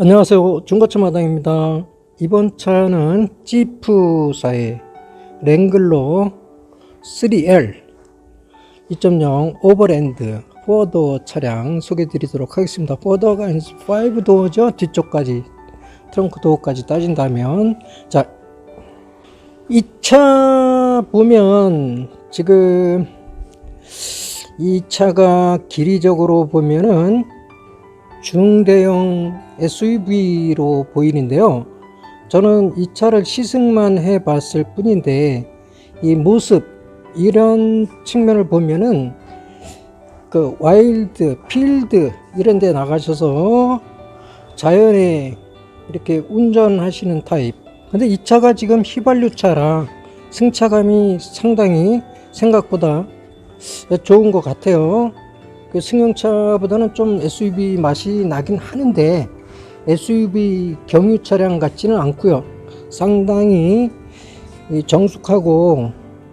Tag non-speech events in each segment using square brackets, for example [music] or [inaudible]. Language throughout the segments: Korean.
안녕하세요. 중고차 마당입니다. 이번 차는 지프사의 랭글러 3L 2.0 오버랜드 4도 차량 소개해 드리도록 하겠습니다. 4도가 아니라 5도어죠. 뒤쪽까지 트렁크 도어까지 따진다면 자, 이 차 보면 지금 이 차가 길이적으로 보면은 중대형 SUV로 보이는데요. 저는 이 차를 시승만 해 봤을 뿐인데 이 모습 이런 측면을 보면은 그 와일드 필드 이런 데 나가셔서 자연에 이렇게 운전하시는 타입. 근데 이 차가 지금 휘발유 차라 승차감이 상당히 생각보다 좋은 것 같아요. 그 승용차보다는 좀 SUV 맛이 나긴 하는데 SUV 경유 차량 같지는 않고요. 상당히 이 정숙하고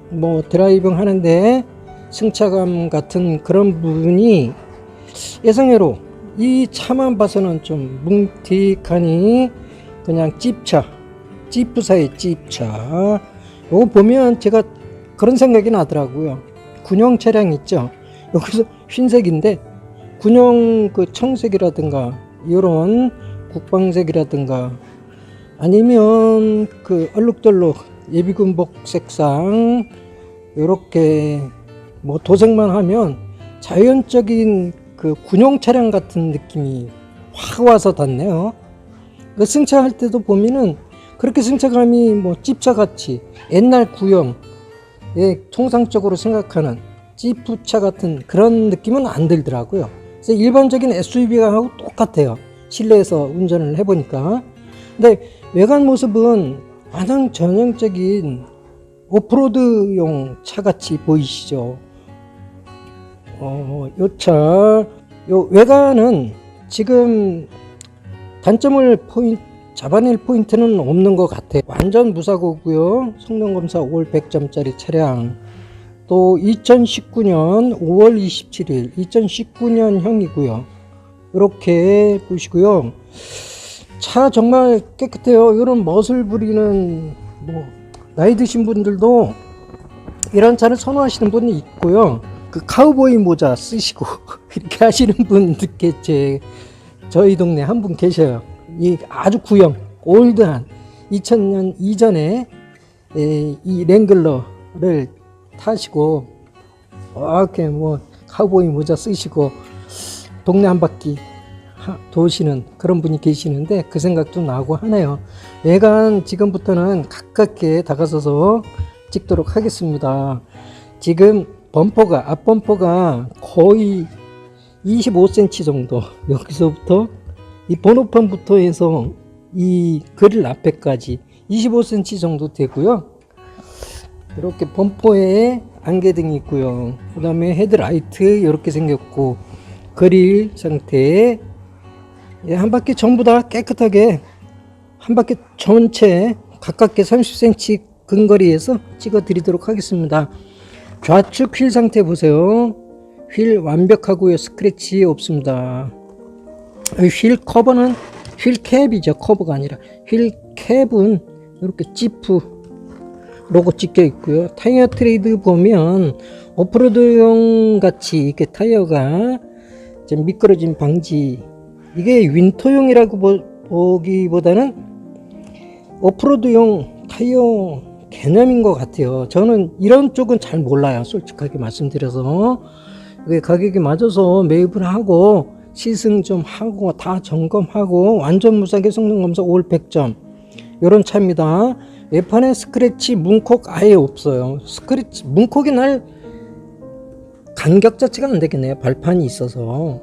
뭐 드라이빙 하는데 승차감 같은 그런 부분이 예상외로 이 차만 봐서는 좀 뭉틱하니 그냥 찝차 찝프사의 찝차. 요거 보면 제가 그런 생각이 나더라고요. 군용 차량 있죠 여기서 흰색인데 군용 그 청색이라든가 이런 국방색이라든가 아니면 그 얼룩덜룩 예비군복 색상 요렇게 뭐 도색만 하면 자연적인 그 군용 차량 같은 느낌이 확 와서 닿네요. 그 승차할 때도 보면은 그렇게 승차감이 뭐 찝차 같이 옛날 구형 예, 통상적으로 생각하는 지프차 같은 그런 느낌은 안 들더라고요. 그래서 일반적인 SUV가 하고 똑같아요. 실내에서 운전을 해보니까. 근데 외관 모습은 가장 전형적인 오프로드용 차 같이 보이시죠? 어, 요 차, 요 외관은 지금 단점을 포인 잡아낼 포인트는 없는 것 같아요. 완전 무사고고요. 성능 검사 5월 100점짜리 차량. 또 2019년 5월 27일 2019년형이고요. 이렇게 보시고요. 차 정말 깨끗해요. 이런 멋을 부리는 뭐 나이 드신 분들도 이런 차를 선호하시는 분이 있고요. 그 카우보이 모자 쓰시고 [laughs] 이렇게 하시는 분들께 제 저희 동네 한 분 계셔요. 이 아주 구형 올드한 2000년 이전에 에, 이 랭글러를 타시고 이렇게 뭐 카우보이 모자 쓰시고 동네 한 바퀴 하- 도시는 그런 분이 계시는데 그 생각도 나고 하네요. 외관 지금부터는 가깝게 다가서서 찍도록 하겠습니다. 지금 범퍼가 앞 범퍼가 거의 25cm 정도 [laughs] 여기서부터 이 번호판부터 해서 이 그릴 앞에까지 25cm 정도 되고요. 이렇게 범퍼에 안개등이 있고요. 그 다음에 헤드라이트 이렇게 생겼고 그릴 상태에 예, 한 바퀴 전부 다 깨끗하게 한 바퀴 전체 가깝게 30cm 근거리에서 찍어 드리도록 하겠습니다. 좌측 휠 상태 보세요. 휠 완벽하고요. 스크래치 없습니다. 이휠 커버는 휠 캡이죠. 커버가 아니라 휠 캡은 이렇게 지프 로고 찍혀 있고요. 타이어 트레이드 보면 오프로드용 같이 이렇게 타이어가 좀 미끄러짐 방지 이게 윈터용이라고 보, 보기보다는 오프로드용 타이어 개념인 것 같아요. 저는 이런 쪽은 잘 몰라요. 솔직하게 말씀드려서 왜 가격이 맞아서 매입을 하고 시승 좀 하고 다 점검하고 완전 무사기 성능 검사 5월 100점 이런 차입니다. 외판에 스크래치 문콕 아예 없어요. 스크래치 문콕이 날 간격 자체가 안 되겠네요. 발판이 있어서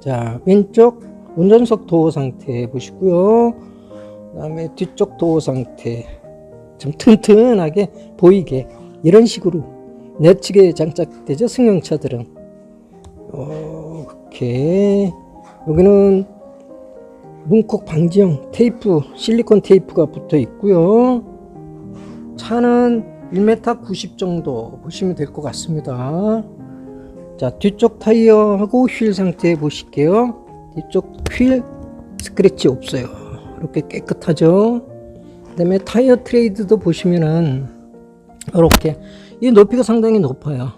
자 왼쪽 운전석 도어 상태 보시고요. 그다음에 뒤쪽 도어 상태 좀 튼튼하게 보이게 이런 식으로 내측에 장착되죠 승용차들은 이렇게 여기는 문콕 방지용 테이프 실리콘 테이프가 붙어 있고요 차는 1m 90 정도 보시면 될 것 같습니다 자 뒤쪽 타이어하고 휠 상태 보실게요 뒤쪽 휠 스크래치 없어요. 이렇게 깨끗하죠. 그 다음에 타이어 트레이드도 보시면은 이렇게 이 높이가 상당히 높아요.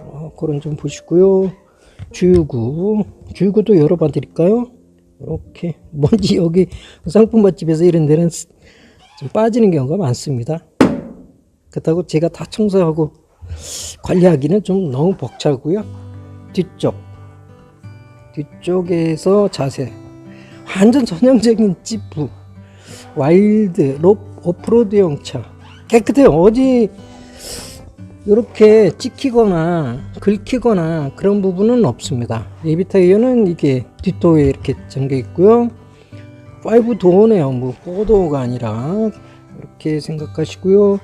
어, 그런 좀 보시고요. 주유구, 주유구도 열어봐 드릴까요? 이렇게 먼지 여기 상품 맛집에서 이런 데는 스- 좀 빠지는 경우가 많습니다. 그렇다고 제가 다 청소하고 관리하기는 좀 너무 벅차고요. 뒤쪽, 뒤쪽에서 자세, 완전 전형적인 지프, 와일드, 롭, 오프로드용 차 깨끗해요. 어디 이렇게 찍히거나 긁히거나 그런 부분은 없습니다. 예비 타 이어는 이게 뒷도어에 이렇게 잠겨 있고요. 5 도어네요. 뭐 4도어가 아니라 이렇게 생각하시고요.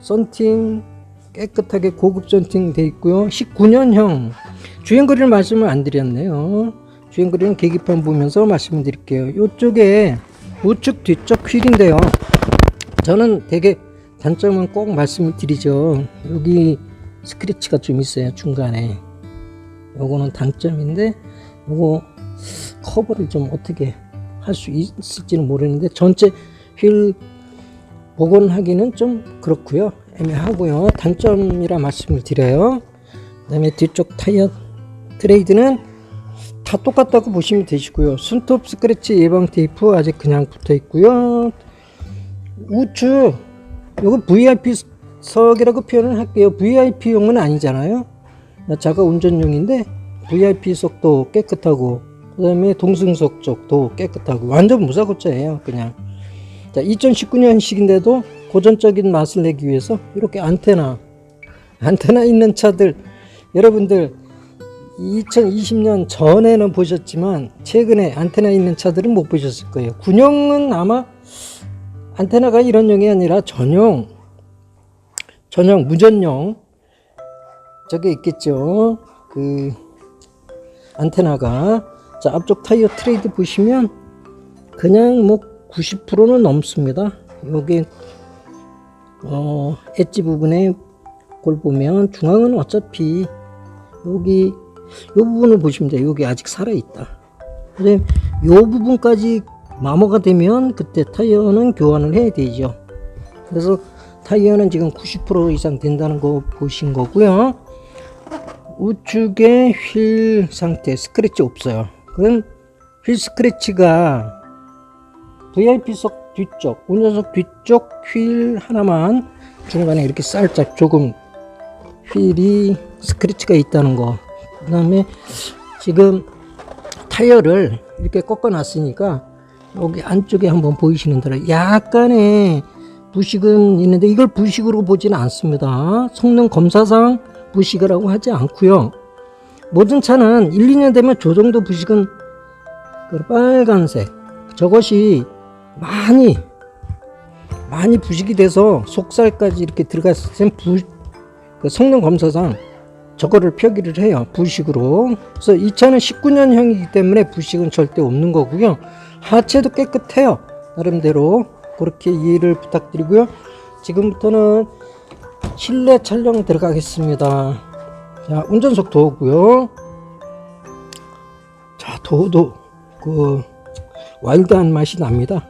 썬팅 깨끗하게 고급 썬팅 돼 있고요. 19년형 주행거리를 말씀을 안 드렸네요. 주행거리는 계기판 보면서 말씀드릴게요. 이쪽에 우측 뒤쪽 휠인데요. 저는 되게 단점은 꼭 말씀을 드리죠. 여기 스크래치가 좀 있어요. 중간에. 요거는 단점인데 요거 커버를 좀 어떻게 할 수 있을지는 모르는데 전체 휠 복원하기는 좀 그렇고요. 애매하고요. 단점이라 말씀을 드려요. 그 다음에 뒤쪽 타이어 트레이드는 다 똑같다고 보시면 되시고요. 손톱 스크래치 예방 테이프 아직 그냥 붙어 있고요. 우측 이거 VIP 석이라고 표현을 할게요. VIP용은 아니잖아요. 자가 운전용인데 VIP석도 깨끗하고 그 다음에 동승석 쪽도 깨끗하고 완전 무사고차예요. 그냥 자 2019년식인데도 고전적인 맛을 내기 위해서 이렇게 안테나 안테나 있는 차들 여러분들 2020년 전에는 보셨지만 최근에 안테나 있는 차들은 못 보셨을 거예요. 군용은 아마 안테나가 이런 용이 아니라 전용 전용 무전용 저게 있겠죠. 그 안테나가 자 앞쪽 타이어 트레이드 보시면 그냥 뭐 90%는 넘습니다. 여기 어 엣지 부분에 걸 보면 중앙은 어차피 여기 요 부분을 보시면 돼요. 여기 아직 살아 있다. 근데 요 부분까지 마모가 되면 그때 타이어는 교환을 해야 되죠. 그래서 타이어는 지금 90% 이상 된다는 거 보신 거고요. 우측에 휠 상태 스크래치 없어요. 그럼 휠 스크래치가 VIP석 뒤쪽, 운전석 뒤쪽 휠 하나만 중간에 이렇게 살짝 조금 휠이 스크래치가 있다는 거. 그 다음에 지금 타이어를 이렇게 꺾어 놨으니까 여기 안쪽에 한번 보이시는 대로 약간의 부식은 있는데 이걸 부식으로 보지는 않습니다. 성능 검사상 부식이라고 하지 않고요. 모든 차는 1, 2년 되면 저 정도 부식은 그 빨간색 저것이 많이 많이 부식이 돼서 속살까지 이렇게 들어갔을 땐 부, 그 성능 검사상 저거를 표기를 해요. 부식으로. 그래서 이 차는 19년형이기 때문에 부식은 절대 없는 거고요. 하체도 깨끗해요. 나름대로 그렇게 이해를 부탁드리고요. 지금부터는 실내 촬영 들어가겠습니다. 자, 운전석 도어고요. 자, 도어도 그 와일드한 맛이 납니다.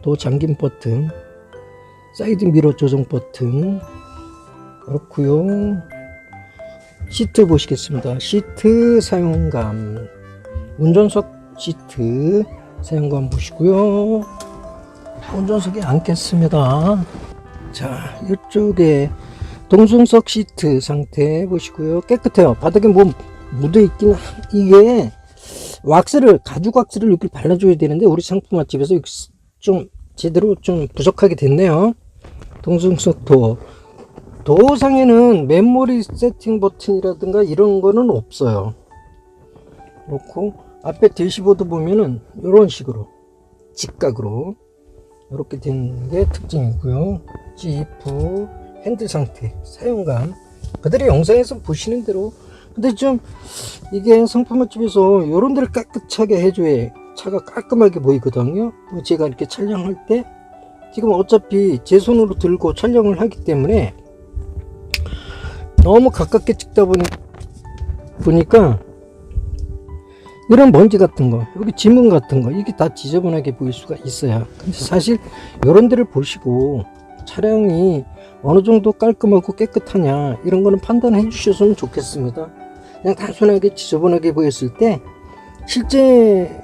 도 잠김 버튼, 사이드 미러 조정 버튼 그렇고요. 시트 보시겠습니다. 시트 사용감, 운전석 시트 사용감 보시고요. 운전석에 앉겠습니다. 자, 이쪽에 동승석 시트 상태 보시고요. 깨끗해요. 바닥에 뭐 묻어 있긴 하- 이게 왁스를 가죽 왁스를 이렇게 발라줘야 되는데 우리 상품 맛집에서 이거 쓰- 좀 제대로 좀 부족하게 됐네요. 동승석 도어 도어상에는 메모리 세팅 버튼이라든가 이런 거는 없어요. 그렇고 앞에 대시보드 보면은 이런 식으로 직각으로 이렇게 된게 특징이고요. 지프 핸들 상태 사용감 그들의 영상에서 보시는 대로 근데 좀 이게 상품 맛집에서 이런 데를 깨끗하게 해줘야 차가 깔끔하게 보이거든요. 뭐 제가 이렇게 촬영할 때 지금 어차피 제 손으로 들고 촬영을 하기 때문에 너무 가깝게 찍다 보니, 보니까 이런 먼지 같은 거, 여기 지문 같은 거, 이게 다 지저분하게 보일 수가 있어요. 근데 사실 이런 데를 보시고 차량이 어느 정도 깔끔하고 깨끗하냐 이런 거는 판단해 주셨으면 좋겠습니다. 그냥 단순하게 지저분하게 보였을 때 실제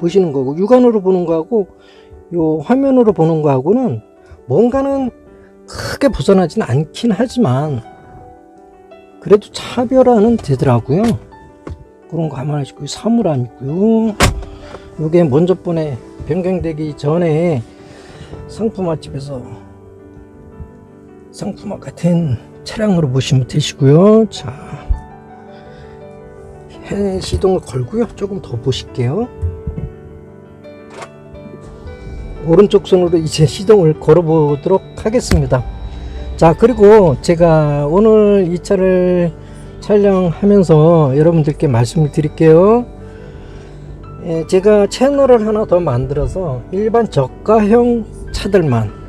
보시는 거고 육안으로 보는 거하고 요 화면으로 보는 거하고는 뭔가는 크게 벗어나진 않긴 하지만 그래도 차별화는 되더라고요. 그런 거 감안하시고 사물함이고요. 요게 먼저 번에 변경되기 전에 상품 맛집에서 상품화 같은 차량으로 보시면 되시고요. 자, 해 시동을 걸고요. 조금 더 보실게요. 오른쪽 손으로 이제 시동을 걸어 보도록 하겠습니다. 자, 그리고 제가 오늘 이 차를 촬영하면서 여러분들께 말씀을 드릴게요. 예, 제가 채널을 하나 더 만들어서 일반 저가형 차들만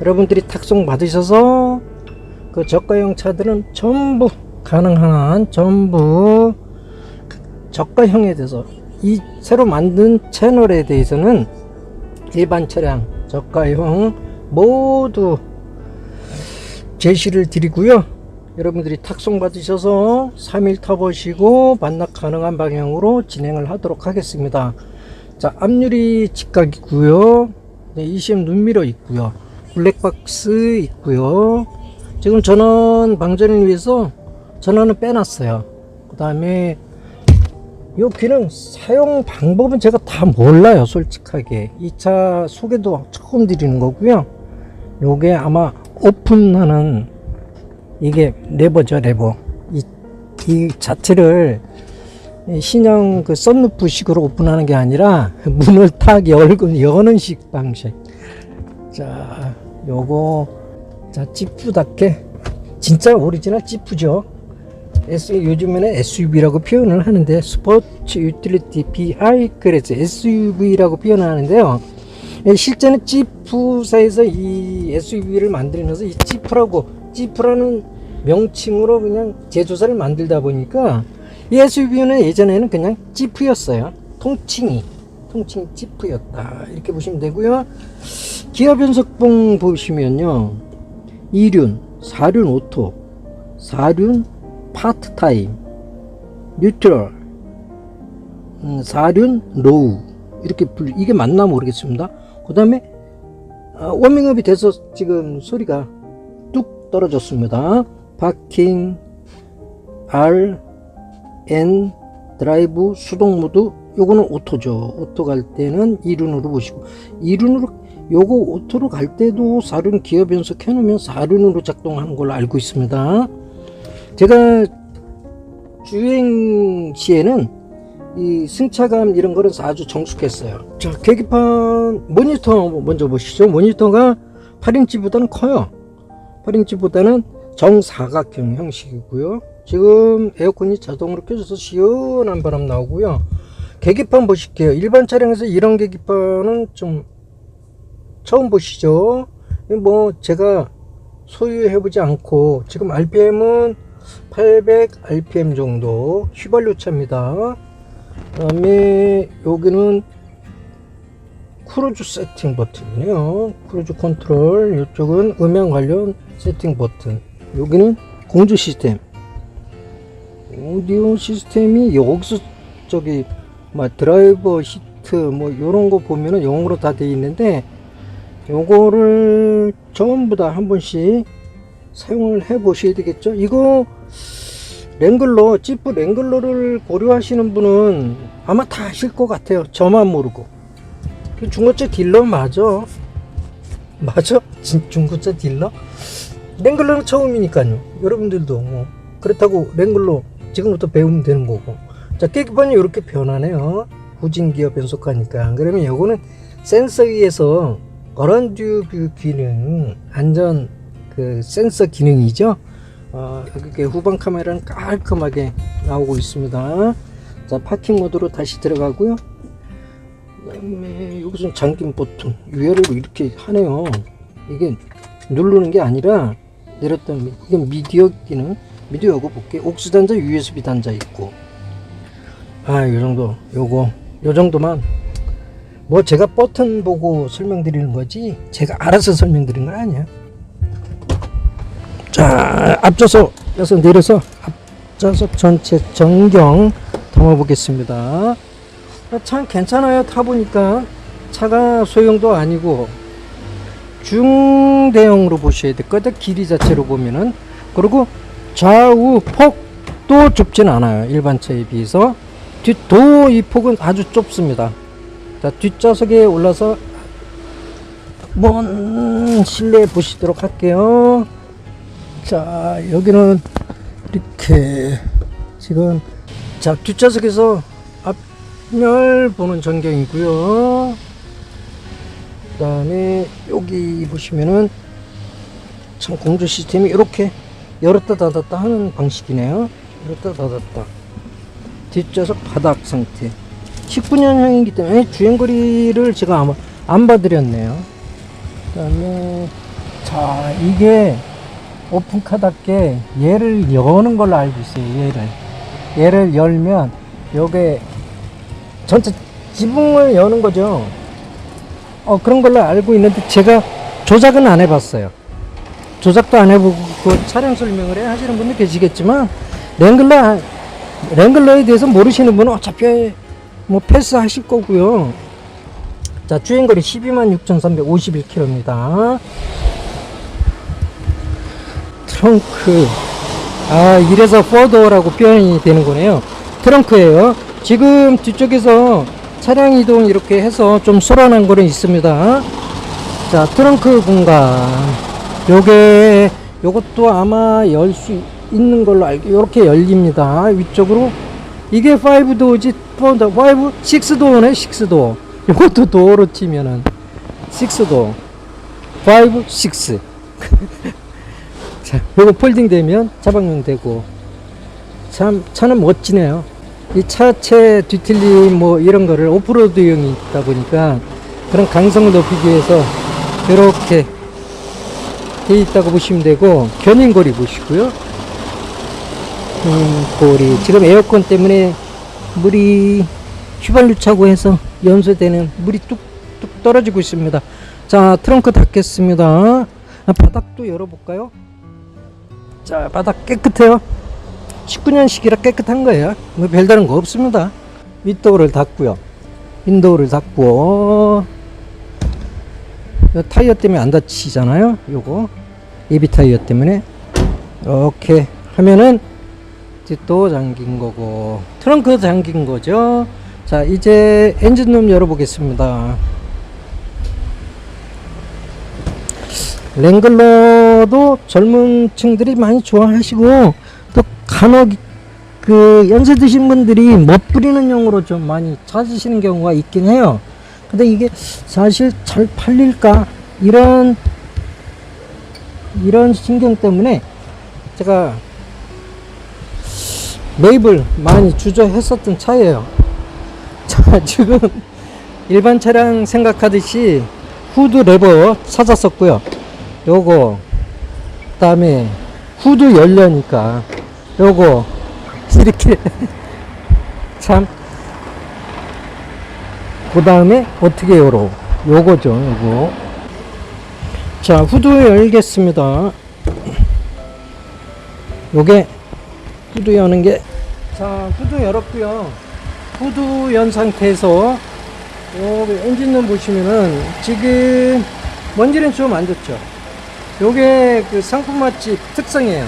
여러분들이 탁송 받으셔서 그 저가형 차들은 전부 가능한 전부 저가형에 대해서 이 새로 만든 채널에 대해서는 일반 차량 저가형 모두 제시를 드리고요. 여러분들이 탁송 받으셔서 3일 타보시고 반납 가능한 방향으로 진행을 하도록 하겠습니다. 자, 앞유리 직각이고요. 네, ECM 눈미러 있고요. 블랙박스 있고요. 지금 전원 방전을 위해서 전원을 빼놨어요. 그 다음에 이 기능 사용 방법은 제가 다 몰라요 솔직하게 이 차 소개도 처음 드리는 거고요 요게 아마 오픈하는 이게 레버죠 레버 이, 이 자체를 신형 그 썬루프 식으로 오픈하는 게 아니라 [laughs] 문을 탁 열고 여는 식 방식 자 요거 자 지프답게 진짜 오리지널 지프죠 S, 요즘에는 SUV라고 표현을 하는데 스포츠 유틸리티 비하이클에서 SUV라고 표현하는데요. 예, 실제는 지프사에서 이 SUV를 만들면서 이 지프라고 지프라는 명칭으로 그냥 제조사를 만들다 보니까 이 SUV는 예전에는 그냥 지프였어요. 통칭이 통칭 지프였다 이렇게 보시면 되고요. 기아 변속봉 보시면요, 2륜, 4륜 오토, 4륜 파트타임, 뉴트럴, 음, 사륜, 로우 이렇게 불 이게 맞나 모르겠습니다. 그 다음에 아, 워밍업이 돼서 지금 소리가 뚝 떨어졌습니다. 파킹, R, N, 드라이브, 수동 모드 요거는 오토죠. 오토 갈 때는 2륜으로 보시고 2륜으로 요거 오토로 갈 때도 4륜 기어 변속 해놓으면 4륜으로 작동하는 걸로 알고 있습니다. 제가 주행 시에는 이 승차감 이런 거는 아주 정숙했어요. 자, 계기판 모니터 먼저 보시죠. 모니터가 8인치보다는 커요. 8인치보다는 정사각형 형식이고요. 지금 에어컨이 자동으로 켜져서 시원한 바람 나오고요. 계기판 보실게요. 일반 차량에서 이런 계기판은 좀 처음 보시죠. 뭐 제가 소유해 보지 않고 지금 RPM은 800 RPM 정도 휘발유 차입니다. 그 다음에 여기는 크루즈 세팅 버튼이네요. 크루즈 컨트롤 이쪽은 음향 관련 세팅 버튼 여기는 공조 시스템 오디오 시스템이 여기서 저기 막 드라이버 히트 뭐 이런 거 보면은 영어로 다 되어 있는데 요거를 전부 다 한 번씩 사용을 해 보셔야 되겠죠. 이거 랭글러 지프 랭글러를 고려하시는 분은 아마 다 아실 것 같아요. 저만 모르고. 그 중고차 딜러 맞아? 맞아? 진- 중고차 딜러? 랭글러는 처음이니까요. 여러분들도 뭐 그렇다고 랭글러 지금부터 배우면 되는 거고. 자 계기판이 이렇게 변하네요. 후진 기어 변속하니까. 그러면 요거는 센서 위에서 어런듀 뷰 기능 안전 그 센서 기능이죠? 어, 이렇게 후방 카메라는 깔끔하게 나오고 있습니다. 자 파킹 모드로 다시 들어가고요. 그다음에 여기서 잠김 버튼 위아래로 이렇게 하네요. 이게 누르는 게 아니라 내렸다 미- 이건 미디어 기능 미디어하고 볼게 옥스 단자 USB 단자 있고. 아, 이 정도, 요거, 요 정도만. 뭐 제가 버튼 보고 설명드리는 거지, 제가 알아서 설명드리는 건 아니야. 자, 앞좌석에서 내려서 앞좌석 전체 전경 담아보겠습니다. 아, 참 괜찮아요. 타보니까 차가 소형도 아니고 중대형으로 보셔야 될 거다. 길이 자체로 보면은 그리고 좌우 폭도 좁진 않아요. 일반 차에 비해서 뒷도 이 폭은 아주 좁습니다. 자 뒷좌석에 올라서 먼 실내 보시도록 할게요. 자 여기는 이렇게 지금 자 뒷좌석에서 앞열 보는 전경이고요. 그다음에 여기 보시면은 참 공조 시스템이 이렇게 열었다 닫았다 하는 방식이네요. 열었다 닫았다. 뒷좌석 바닥 상태. 19년형이기 때문에 주행거리를 제가 아마 안 봐드렸네요. 그 다음에 자 이게 오픈카답게 얘를 여는 걸로 알고 있어요. 얘를 얘를 열면 요게 전체 지붕을 여는 거죠. 어 그런 걸로 알고 있는데 제가 조작은 안 해봤어요. 조작도 안 해보고 그 차량 설명을 해 하시는 분들 계시겠지만 랭글러 랭글러에 대해서 모르시는 분은 어차피 뭐 패스하실 거고요. 자 주행거리 126,351km입니다. 트렁크 아 이래서 포도라고 표현이 되는 거네요. 트렁크예요. 지금 뒤쪽에서 차량 이동 이렇게 해서 좀 소란한 거는 있습니다. 자 트렁크 공간 요게 요것도 아마 열 수 있는 걸로 알고 이렇게 열립니다 위쪽으로 이게 5도어지 4도 5 6도어네 6도어 요것도 도어로 치면은 6도어 5 6 자, 요거 폴딩 되면 자방용 되고. 참 차는 멋지네요. 이 차체 뒤틀림 뭐 이런 거를 오프로드용이 있다 보니까 그런 강성을 높이기 위해서 이렇게 돼 있다고 보시면 되고 견인고리 보시고요 견인고리 지금 에어컨 때문에 물이 휘발유 차고 해서 연소되는 물이 뚝뚝 떨어지고 있습니다. 자 트렁크 닫겠습니다. 아, 바닥도 열어볼까요? 자 바닥 깨끗해요. 19년식이라 깨끗한 거예요. 뭐 별다른 거 없습니다. 윗도어를 닫고요. 윈도우를 닫고. 요 타이어 때문에 안 다치잖아요. 요거. 예비 타이어 때문에. 이렇게 하면은 뒷도 잠긴 거고. 트렁크 잠긴 거죠? 자 이제 엔진룸 열어보겠습니다. 랭글러도 젊은 층들이 많이 좋아하시고 또 간혹 그 연세 드신 분들이 멋부리는 용으로 좀 많이 찾으시는 경우가 있긴 해요. 근데 이게 사실 잘 팔릴까? 이런 이런 신경 때문에 제가 매입을 많이 주저했었던 차예요. [laughs] 자 지금 일반 차량 생각하듯이 후드 레버 찾았었고요. 요거 그 다음에 후드 열려니까 요거 이렇게 [laughs] 참. 그 다음에 어떻게 열어 요거죠 요거. 자 후드 열겠습니다. 요게 후드 여는 게자 후드 열었고요. 후드 연 상태에서 요 엔진룸 보시면은 지금 먼지는 좀 안 좋죠. 요게 그 상품 맛집 특성이에요.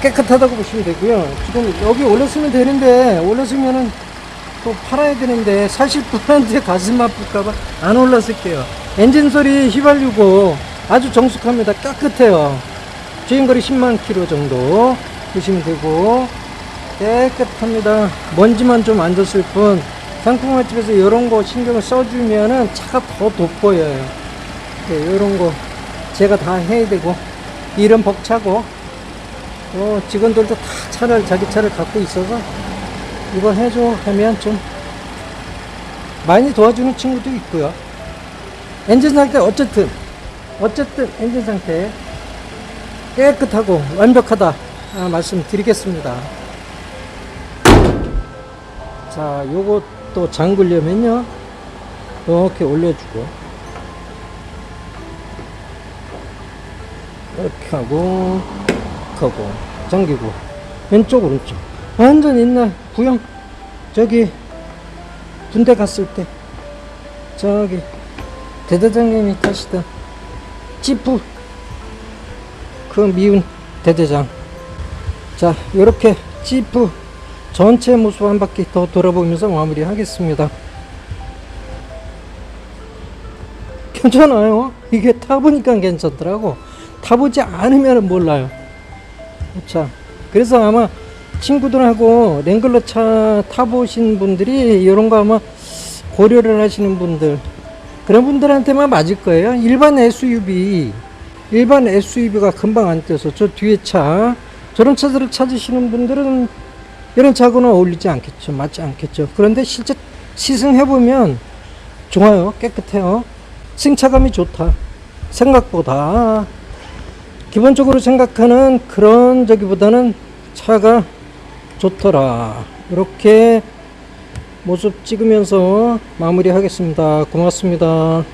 깨끗하다고 보시면 되고요. 지금 여기 올렸으면 되는데 올렸으면은 또 팔아야 되는데 사실 분한테 가슴 아플까봐 안 올랐을게요. 엔진 소리 휘발유고 아주 정숙합니다. 깨끗해요. 주행거리 10만 킬로 정도 보시면 되고. 깨끗합니다. 먼지만 좀 안 졌을 뿐 상품 맛집에서 이런 거 신경을 써주면은 차가 더 돋보여요. 네, 이런 거 제가 다 해야 되고 일은 벅차고. 어, 직원들도 다 차를 자기 차를 갖고 있어서 이거 해줘 하면 좀 많이 도와주는 친구도 있고요. 엔진 상태 어쨌든 어쨌든 엔진 상태 깨끗하고 완벽하다 아, 말씀드리겠습니다 자, 요것도 잠그려면요. 이렇게 올려주고. 이렇게 하고, 하고, 잠기고. 왼쪽, 오른쪽. 완전 옛날 구형. 저기, 군대 갔을 때. 저기, 대대장님이 타시던 지프. 그 미운 대대장. 자, 이렇게 지프 전체 모습 한 바퀴 더 돌아보면서 마무리 하겠습니다. 괜찮아요. 이게 타보니까 괜찮더라고. 타보지 않으면 몰라요. 자, 그래서 아마 친구들하고 랭글러 차 타보신 분들이 이런 거 아마 고려를 하시는 분들 그런 분들한테만 맞을 거예요. 일반 SUV 일반 SUV가 금방 안 떼서 저 뒤에 차 저런 차들을 찾으시는 분들은 이런 차고는 어울리지 않겠죠. 맞지 않겠죠. 그런데 실제 시승해 보면 좋아요. 깨끗해요. 승차감이 좋다. 생각보다 기본적으로 생각하는 그런 저기보다는 차가 좋더라. 이렇게 모습 찍으면서 마무리하겠습니다. 고맙습니다.